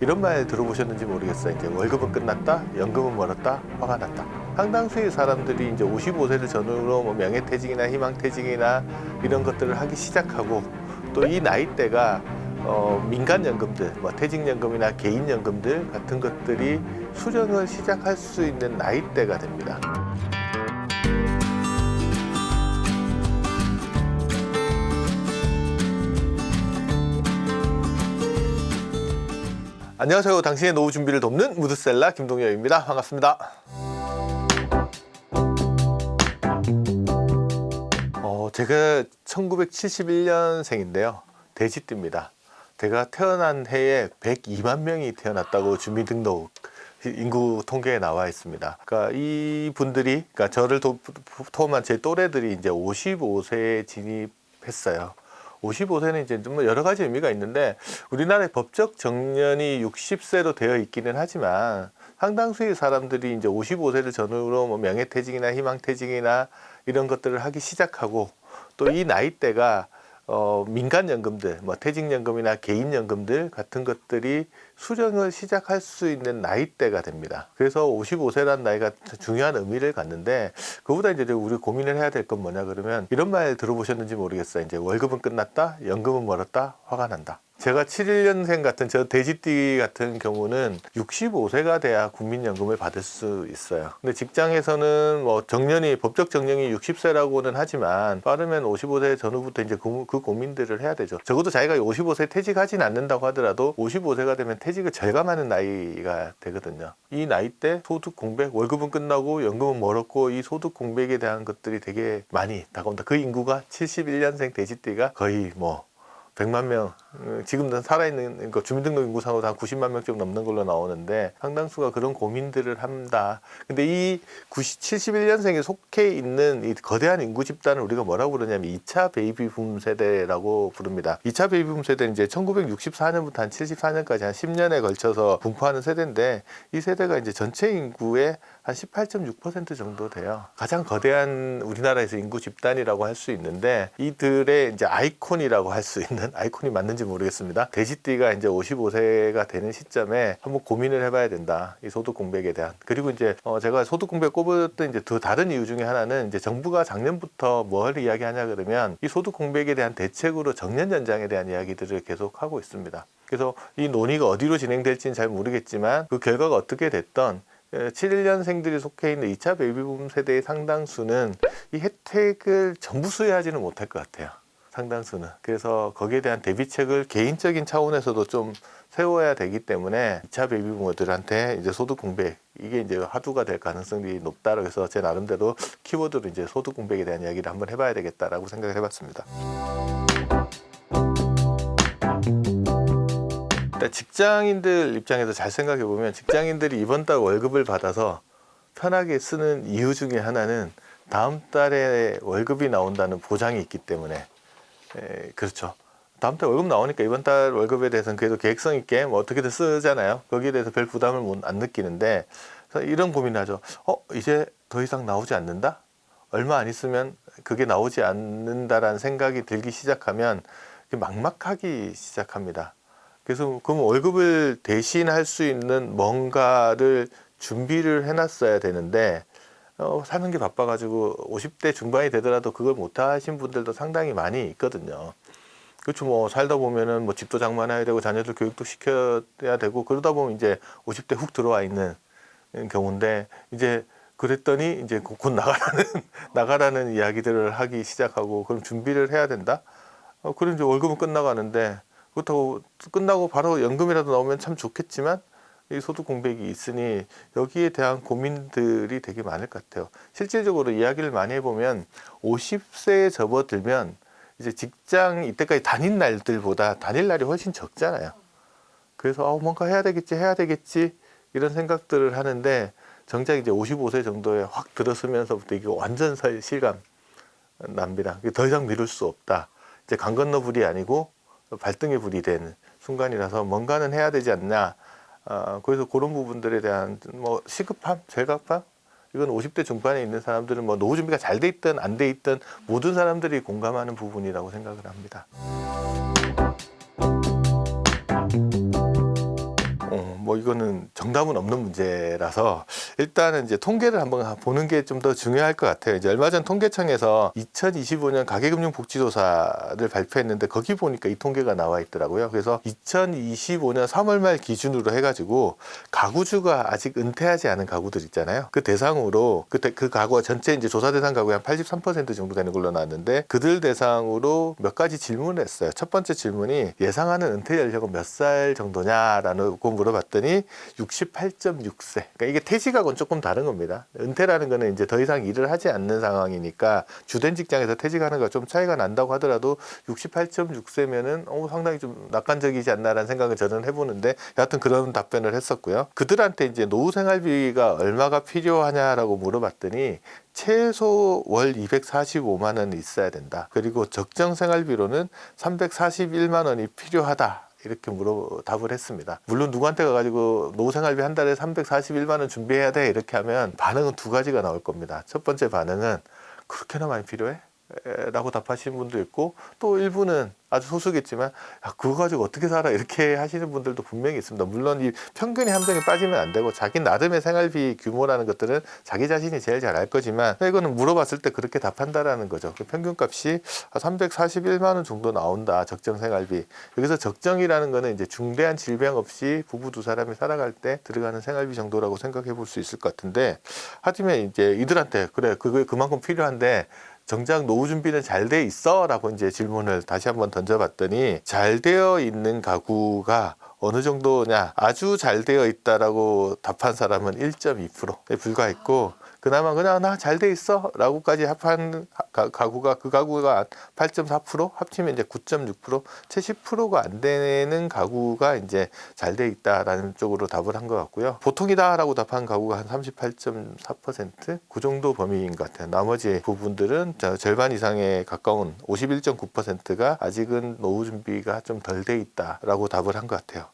이런 말 들어보셨는지 모르겠어요. 이제 월급은 끝났다, 연금은 멀었다, 화가 났다. 상당수의 사람들이 이제 55세를 전후로 뭐 명예퇴직이나 희망퇴직이나 이런 것들을 하기 시작하고 또 이 나이대가 어, 민간연금들, 뭐 퇴직연금이나 개인연금들 같은 것들이 수령을 시작할 수 있는 나이대가 됩니다. 안녕하세요. 당신의 노후 준비를 돕는 무드셀라 김동엽입니다. 반갑습니다. 어, 제가 1971년생인데요. 돼지띠입니다. 제가 태어난 해에 102만 명이 태어났다고 주민등록 인구 통계에 나와 있습니다. 그러니까 이 분들이, 그러니까 저를 도- 포함한 제 또래들이 이제 55세에 진입했어요. 55세는 이제 좀 여러 가지 의미가 있는데 우리나라의 법적 정년이 60세로 되어 있기는 하지만 상당수의 사람들이 이제 55세를 전후로 뭐 명예퇴직이나 희망퇴직이나 이런 것들을 하기 시작하고 또 이 나이대가 어, 민간연금들, 뭐 퇴직연금이나 개인연금들 같은 것들이 수령을 시작할 수 있는 나이대가 됩니다. 그래서 55세라는 나이가 중요한 의미를 갖는데 그보다 이제 우리 고민을 해야 될 건 뭐냐 그러면 이런 말 들어보셨는지 모르겠어요. 이제 월급은 끝났다, 연금은 멀었다, 화가 난다. 제가 71년생 같은 저 돼지띠 같은 경우는 65세가 돼야 국민연금을 받을 수 있어요. 근데 직장에서는 뭐 정년이 법적 정년이 60세라고는 하지만 빠르면 55세 전후부터 이제 그, 그 고민들을 해야 되죠. 적어도 자기가 55세 퇴직하진 않는다고 하더라도 55세가 되면 퇴직을 절감하는 나이가 되거든요. 이 나이 때 소득 공백, 월급은 끝나고 연금은 멀었고 이 소득 공백에 대한 것들이 되게 많이 다가온다. 그 인구가 71년생 돼지띠가 거의 뭐 100만 명, 음, 지금 살아있는 그 주민등록 인구상으로 한 90만 명쯤 넘는 걸로 나오는데 상당수가 그런 고민들을 한다. 근데 이 90, 71년생에 속해 있는 이 거대한 인구 집단을 우리가 뭐라고 부르냐면 2차 베이비붐 세대라고 부릅니다. 2차 베이비붐 세대는 이제 1964년부터 한 74년까지 한 10년에 걸쳐서 분포하는 세대인데 이 세대가 이제 전체 인구의 한 18.6% 정도 돼요. 가장 거대한 우리나라에서 인구 집단이라고 할 수 있는데 이들의 이제 아이콘이라고 할 수 있는 아이콘이 맞는지 모르겠습니다. 돼지띠가 이제 55세가 되는 시점에 한번 고민을 해봐야 된다. 이 소득 공백에 대한 그리고 이제 어 제가 소득 공백 꼽았던 이제 두 다른 이유 중에 하나는 이제 정부가 작년부터 뭘 이야기하냐 그러면 이 소득 공백에 대한 대책으로 정년 연장에 대한 이야기들을 계속 하고 있습니다. 그래서 이 논의가 어디로 진행될지는 잘 모르겠지만 그 결과가 어떻게 됐던 71년생들이 속해 있는 2차 베이비붐 세대의 상당수는 이 혜택을 전부 수혜하지는 못할 것 같아요. 상당수는. 그래서 거기에 대한 대비책을 개인적인 차원에서도 좀 세워야 되기 때문에 2차 베이비부모들한테 이제 소득 공백 이게 이제 화두가 될 가능성이 높다고 해서 제 나름대로 키워드로 이제 소득 공백에 대한 이야기를 한번 해봐야 되겠다라고 생각을 해봤습니다. 일단 직장인들 입장에서 잘 생각해 보면 직장인들이 이번 달 월급을 받아서 편하게 쓰는 이유 중에 하나는 다음 달에 월급이 나온다는 보장이 있기 때문에 에, 그렇죠. 다음 달 월급 나오니까 이번 달 월급에 대해서는 그래도 계획성 있게 뭐 어떻게든 쓰잖아요. 거기에 대해서 별 부담을 못, 안 느끼는데 그래서 이런 고민을 하죠. 어 이제 더 이상 나오지 않는다? 얼마 안 있으면 그게 나오지 않는다라는 생각이 들기 시작하면 막막하기 시작합니다. 그래서 그럼 월급을 대신할 수 있는 뭔가를 준비를 해놨어야 되는데 어, 사는 게 바빠가지고 50대 중반이 되더라도 그걸 못 하신 분들도 상당히 많이 있거든요. 그렇죠. 뭐 살다 보면은 뭐 집도 장만해야 되고 자녀들 교육도 시켜야 되고 그러다 보면 이제 50대 훅 들어와 있는 경우인데 이제 그랬더니 이제 곧 나가라는 나가라는 이야기들을 하기 시작하고 그럼 준비를 해야 된다. 어, 그럼 이제 월급은 끝나가는데 그렇다고 끝나고 바로 연금이라도 나오면 참 좋겠지만 이 소득 공백이 있으니 여기에 대한 고민들이 되게 많을 것 같아요. 실질적으로 이야기를 많이 해보면 50세에 접어들면 이제 직장 이때까지 다닌 날들보다 다닐 날이 훨씬 적잖아요. 그래서 어, 뭔가 해야 되겠지, 해야 되겠지 이런 생각들을 하는데 정작 이제 55세 정도에 확 들어서면서부터 이게 완전 설- 실감 납니다. 더 이상 미룰 수 없다. 이제 강 건너 불이 아니고 발등에 불이 되는 순간이라서 뭔가는 해야 되지 않나. 어, 그래서 그런 부분들에 대한 뭐 시급함, 절갑함 이건 50대 중반에 있는 사람들은 뭐 노후 준비가 잘 돼 있든 안 돼 있든 모든 사람들이 공감하는 부분이라고 생각을 합니다. 뭐 이거는 정답은 없는 문제라서 일단은 이제 통계를 한번 보는 게 좀 더 중요할 것 같아요. 이제 얼마 전 통계청에서 2025년 가계금융복지조사를 발표했는데 거기 보니까 이 통계가 나와 있더라고요. 그래서 2025년 3월 말 기준으로 해가지고 가구주가 아직 은퇴하지 않은 가구들 있잖아요. 그 대상으로 그때 그 가구가 전체 이제 조사 대상 가구의 한 83% 정도 되는 걸로 나왔는데 그들 대상으로 몇 가지 질문을 했어요. 첫 번째 질문이 예상하는 은퇴 연령은 몇 살 정도냐라고 물어봤더니 68.6세. 그러니까 이게 퇴직하고는 조금 다른 겁니다. 은퇴라는 거는 이제 더 이상 일을 하지 않는 상황이니까 주된 직장에서 퇴직하는 거 좀 차이가 난다고 하더라도 68.6세면은 어, 상당히 좀 낙관적이지 않나라는 생각을 저는 해보는데 여하튼 그런 답변을 했었고요. 그들한테 이제 노후 생활비가 얼마가 필요하냐라고 물어봤더니 최소 월 245만 원이 있어야 된다. 그리고 적정 생활비로는 341만 원이 필요하다. 이렇게 물어 답을 했습니다. 물론 누구한테 가가지고 노후 생활비 한 달에 341만 원 준비해야 돼 이렇게 하면 반응은 두 가지가 나올 겁니다. 첫 번째 반응은 그렇게나 많이 필요해? 에, 라고 답하시는 분도 있고 또 일부는 아주 소수겠지만 야, 그거 가지고 어떻게 살아 이렇게 하시는 분들도 분명히 있습니다. 물론 이 편견의 함정에 빠지면 안 되고 자기 나름의 생활비 규모라는 것들은 자기 자신이 제일 잘 알 거지만 이거는 물어봤을 때 그렇게 답한다라는 거죠. 그 평균값이 341만 원 정도 나온다 적정 생활비. 여기서 적정이라는 거는 이제 중대한 질병 없이 부부 두 사람이 살아갈 때 들어가는 생활비 정도라고 생각해 볼 수 있을 것 같은데 하지만 이제 이들한테 그래 그게 그만큼 필요한데 정작 노후 준비는 잘 돼 있어라고 이제 질문을 다시 한번 던져봤더니 잘 되어 있는 가구가 어느 정도냐? 아주 잘 되어 있다라고 답한 사람은 1.2%에 불과했고 그나마 그냥 나 잘 돼 있어 라고까지 합한 가- 가구가 그 가구가 8.4% 합치면 이제 9.6%채 10%가 안 되는 가구가 이제 잘 돼 있다라는 쪽으로 답을 한 것 같고요. 보통이다라고 답한 가구가 한 38.4%그 정도 범위인 것 같아요. 나머지 부분들은 저 절반 이상에 가까운 51.9%가 아직은 노후 준비가 좀 덜 돼 있다라고 답을 한 것 같아요.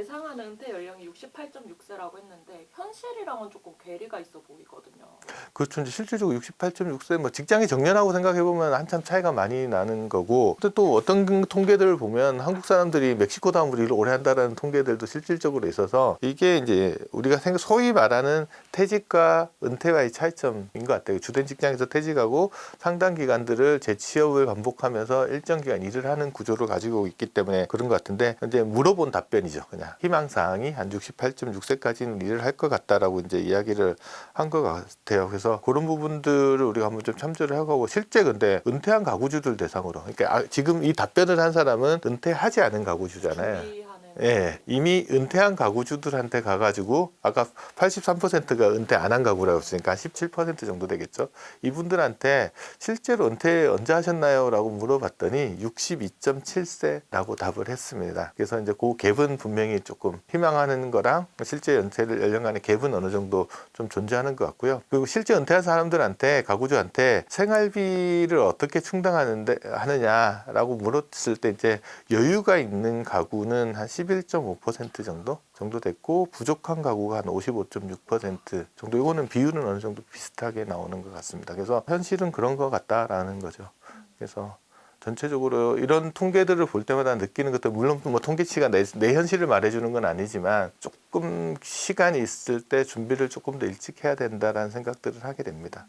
근데 그 아까 예상하는 은퇴 연령이 68.6세라고 했는데 현실이랑은 조금 괴리가 있어 보이거든요. 그렇죠. 실질적으로 68.6세 뭐 직장이 정년하고 생각해 보면 한참 차이가 많이 나는 거고. 또 어떤 통계들을 보면 한국 사람들이 멕시코 다음으로 일을 오래 한다라는 통계들도 실질적으로 있어서 이게 이제 우리가 소위 말하는 퇴직과 은퇴와의 차이점인 것 같아요. 주된 직장에서 퇴직하고 상당 기간들을 재취업을 반복하면서 일정 기간 일을 하는 구조를 가지고 있기 때문에 그런 것 같은데 이제 물어본 답변이죠. 그냥 희망 사항이 한 68.6세까지는 일을 할 것 같다라고 이제 이야기를 한 것 같아요. 그래서 그런 부분들을 우리가 한번 좀 참조를 하고 실제 근데 은퇴한 가구주들 대상으로 그러니까 아, 지금 이 답변을 한 사람은 은퇴하지 않은 가구주잖아요. 예, 이미 은퇴한 가구주들한테 가가지고 아까 83%가 은퇴 안 한 가구라고 했으니까 17% 정도 되겠죠. 이분들한테 실제로 은퇴 언제 하셨나요?라고 물어봤더니 62.7세라고 답을 했습니다. 그래서 이제 그 갭은 분명히 조금 희망하는 거랑 실제 은퇴를 연령 간의 갭은 어느 정도 좀 존재하는 것 같고요. 그리고 실제 은퇴한 사람들한테 가구주한테 생활비를 어떻게 충당하는데 하느냐라고 물었을 때 이제 여유가 있는 가구는 한11.5% 정도 정도 됐고 부족한 가구가 한 55.6% 정도 이거는 비율은 어느 정도 비슷하게 나오는 것 같습니다. 그래서 현실은 그런 것 같다라는 거죠. 그래서 전체적으로 이런 통계들을 볼 때마다 느끼는 것도 물론 뭐 통계치가 내, 내 현실을 말해주는 건 아니지만 조금 시간이 있을 때 준비를 조금 더 일찍 해야 된다라는 생각들을 하게 됩니다.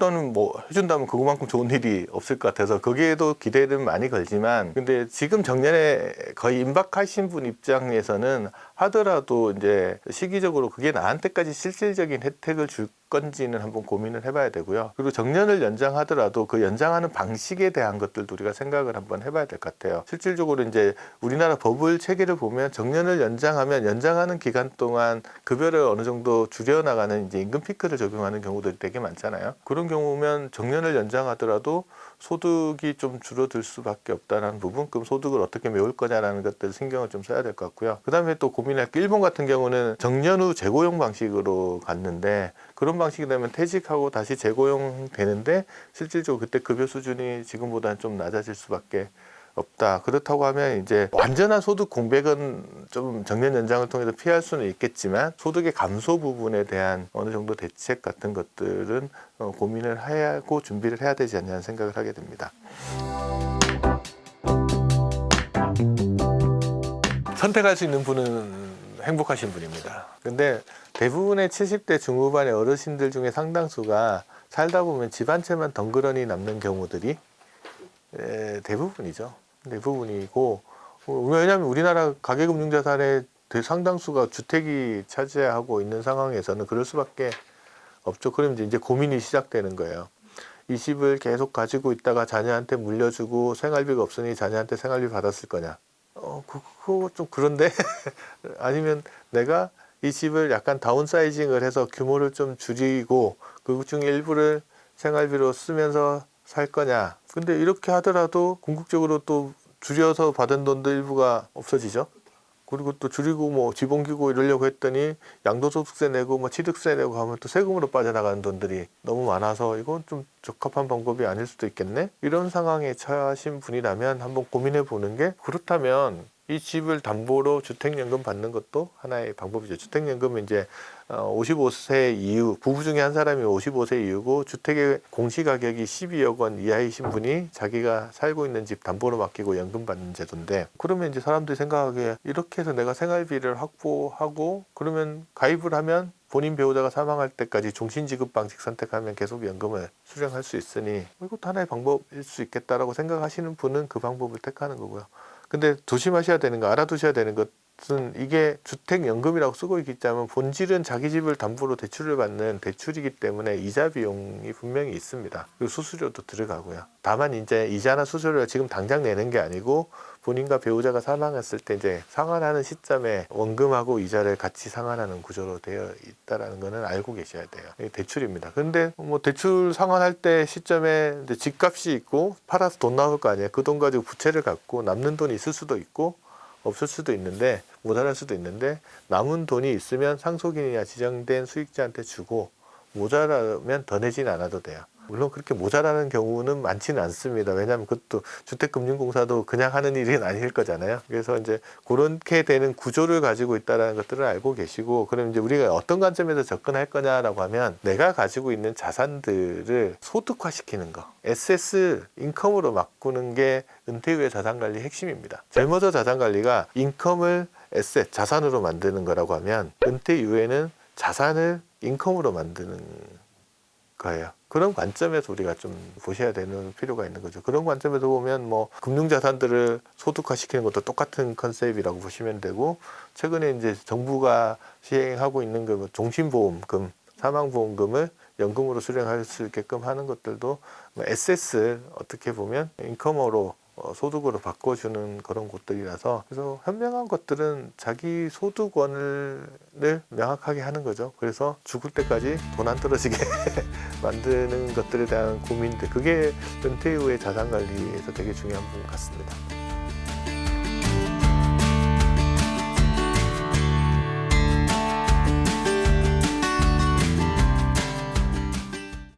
일단은 뭐 해준다면 그거만큼 좋은 일이 없을 것 같아서 거기에도 기대는 많이 걸지만 근데 지금 정년에 거의 임박하신 분 입장에서는 하더라도 이제 시기적으로 그게 나한테까지 실질적인 혜택을 줄 건지는 한번 고민을 해봐야 되고요. 그리고 정년을 연장하더라도 그 연장하는 방식에 대한 것들도 우리가 생각을 한번 해봐야 될 것 같아요. 실질적으로 이제 우리나라 법을 체계를 보면 정년을 연장하면 연장하는 기간 동안 급여를 어느 정도 줄여나가는 이제 임금 피크를 적용하는 경우들이 되게 많잖아요. 그런 경우면 정년을 연장하더라도 소득이 좀 줄어들 수밖에 없다는 부분, 그럼 소득을 어떻게 메울 거냐라는 것들 신경을 좀 써야 될 것 같고요. 그 다음에 또 고민할 게 일본 같은 경우는 정년 후 재고용 방식으로 갔는데 그런 방식이 되면 퇴직하고 다시 재고용 되는데 실질적으로 그때 급여 수준이 지금보다는 좀 낮아질 수밖에 없다. 그렇다고 하면 이제 완전한 소득 공백은 좀 정년 연장을 통해서 피할 수는 있겠지만 소득의 감소 부분에 대한 어느 정도 대책 같은 것들은 어, 고민을 해야 하고 준비를 해야 되지 않냐는 생각을 하게 됩니다. 선택할 수 있는 분은 행복하신 분입니다. 근데 대부분의 70대 중후반의 어르신들 중에 상당수가 살다 보면 집 한 채만 덩그러니 남는 경우들이 에, 대부분이죠. 대부분이고 어, 왜냐하면 우리나라 가계금융자산의 대- 상당수가 주택이 차지하고 있는 상황에서는 그럴 수밖에 없죠. 그럼 이제- 고민이 시작되는 거예요. 이 집을 계속 가지고 있다가 자녀한테 물려주고 생활비가 없으니 자녀한테 생활비 받았을 거냐? 어, 그- 그거 좀 그런데 아니면 내가 이 집을 약간 다운사이징을 해서 규모를 좀 줄이고 그 중에 일부를 생활비로 쓰면서 살 거냐? 근데 이렇게 하더라도 궁극적으로 또 줄여서 받은 돈도 일부가 없어지죠. 그리고 또 줄이고 뭐 집 옮기고 이러려고 했더니 양도소득세 내고 뭐 취득세 내고 하면 또 세금으로 빠져나가는 돈들이 너무 많아서 이건 좀 적합한 방법이 아닐 수도 있겠네 이런 상황에 처하신 분이라면 한번 고민해 보는 게 그렇다면 이 집을 담보로 주택연금 받는 것도 하나의 방법이죠. 주택연금은 이제 어, 55세 이후 부부 중에 한 사람이 55세 이후고 주택의 공시 가격이 12억 원 이하이신 분이 자기가 살고 있는 집 담보로 맡기고 연금 받는 제도인데 그러면 이제 사람들이 생각하기에 이렇게 해서 내가 생활비를 확보하고 그러면 가입을 하면 본인 배우자가 사망할 때까지 종신지급 방식 선택하면 계속 연금을 수령할 수 있으니 이것도 하나의 방법일 수 있겠다라고 생각하시는 분은 그 방법을 택하는 거고요. 근데 조심하셔야 되는 거 알아두셔야 되는 것 은 이게 주택연금이라고 쓰고 있기 때문에 본질은 자기 집을 담보로 대출을 받는 대출이기 때문에 이자 비용이 분명히 있습니다. 그리고 수수료도 들어가고요. 다만 이제 이자나 수수료를 지금 당장 내는 게 아니고 본인과 배우자가 사망했을 때 이제 상환하는 시점에 원금하고 이자를 같이 상환하는 구조로 되어 있다라는 거는 알고 계셔야 돼요. 대출입니다. 근데 뭐 대출 상환할 때 시점에 집값이 있고 팔아서 돈 나올 거 아니에요. 그 돈 가지고 부채를 갚고 남는 돈이 있을 수도 있고 없을 수도 있는데 모자랄 수도 있는데 남은 돈이 있으면 상속인이나 지정된 수익자한테 주고 모자라면 더 내진 않아도 돼요. 물론 그렇게 모자라는 경우는 많지는 않습니다. 왜냐하면 그것도 주택금융공사도 그냥 하는 일은 아닐 거잖아요. 그래서 이제 그렇게 되는 구조를 가지고 있다는 것들을 알고 계시고 그럼 이제 우리가 어떤 관점에서 접근할 거냐라고 하면 내가 가지고 있는 자산들을 소득화시키는 거, SS 인컴으로 바꾸는 게 은퇴 후의 자산관리 핵심입니다. 젊어서 자산관리가 인컴을 에셋 자산으로 만드는 거라고 하면 은퇴 이후에는 자산을 인컴으로 만드는 거예요. 그런 관점에서 우리가 좀 보셔야 되는 필요가 있는 거죠. 그런 관점에서 보면 뭐 금융자산들을 소득화시키는 것도 똑같은 컨셉이라고 보시면 되고 최근에 이제 정부가 시행하고 있는 그 종신보험금, 사망보험금을 연금으로 수령할 수 있게끔 하는 것들도 뭐 SS 어떻게 보면 인컴으로 어, 소득으로 바꿔주는 그런 곳들이라서 그래서 현명한 것들은 자기 소득원을 을 명확하게 하는 거죠. 그래서 죽을 때까지 돈 안 떨어지게 만드는 것들에 대한 고민들 그게 은퇴 후의 자산 관리에서 되게 중요한 부분 같습니다.